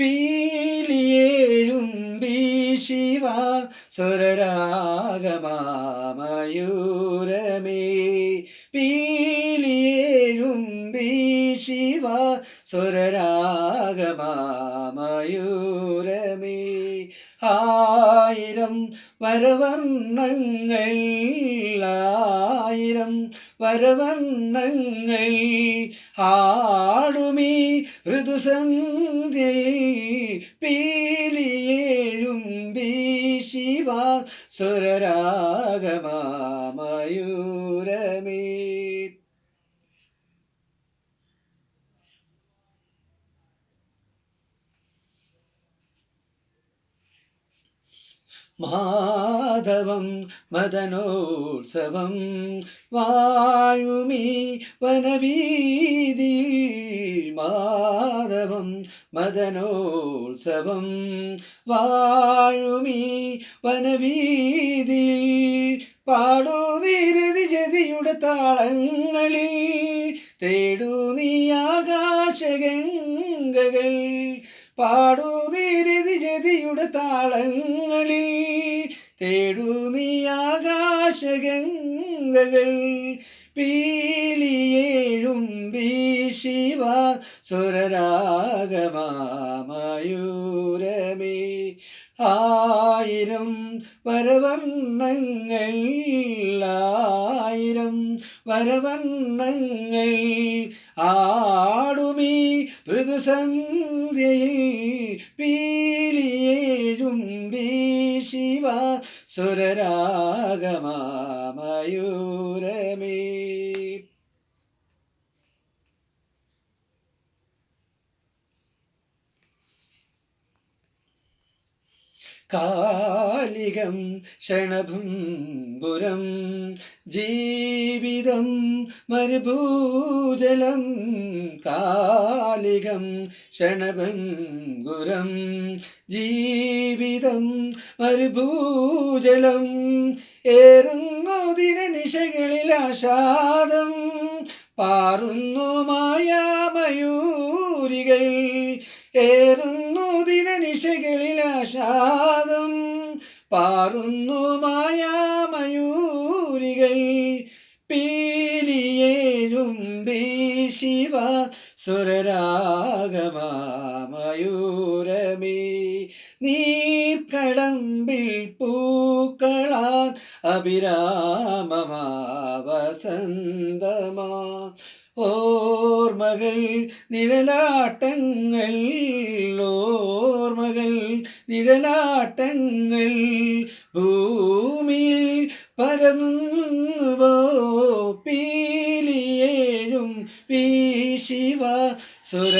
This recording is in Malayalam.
പീലിയേഴും ശിവ സ്വരരാഗമാമയൂരമേ. പീലിയേഴും ശിവ സ്വരരാഗമാമയൂരമേ. ആയിരം വരവർണങ്ങൾ ആയിരം വരവർണങ്ങൾ ആടുമീ ഋതുസന്ധ്യയിൽ പീലിയേഴും ശിവ സ്വരരാഗമാമയൂരമേ. മാധവം മദനോത്സവം. വാഴുമീ വനവീതി മാധവം മദനോത്സവം. വാഴുമീ വനവീതി പാടുവീരതി ജതിയുടെ താളങ്ങളിൽ തേടൂ നീ ആകാശഗംഗകൾ പാടുവീരതി ജതിയുടെ താളങ്ങളിൽ തേടൂ ആകാശഗംഗകൾ. പീലിയേഴും ശിവ സ്വരരാഗമാമയൂരമേ. ആയിരം വരവർണങ്ങൾ ആയിരം വരവർണങ്ങൾ. ആടുമീ ഋതുസന്ധ്യയിൽ പീലിയേഴും സുരരാഗമാമയൂരമേ. കാലികം ക്ഷണഭുംബുരം ജീവിതം മരുഭൂജലം കാലികം ക്ഷണഭംഗുരം ജീവിതം മരുഭൂജലം ഏറുന്നു ദിനനിശകളിൽ ആഷാദം പാറുന്നു മായാമയൂരികൾ. ഏറുന്നു ദിനനിശകളിൽ ആഷാദം. പാറുന്നു മായാമയൂരികൾ. പീലിയേഴും ശിവ സുരരാഗമാമയൂരമേ നീർക്കടമ്പിൽ പൂക്കളാൻ അഭിരാമമാവസന്തമാ ഓർമ്മകൾ നിഴലാട്ടങ്ങൾ ഓർമ്മകൾ നിഴലാട്ടങ്ങൾ ഭൂമിയിൽ പരന്നുവോ? പീലിയേഴും ശിവ സുരരാഗമാമയൂരമേ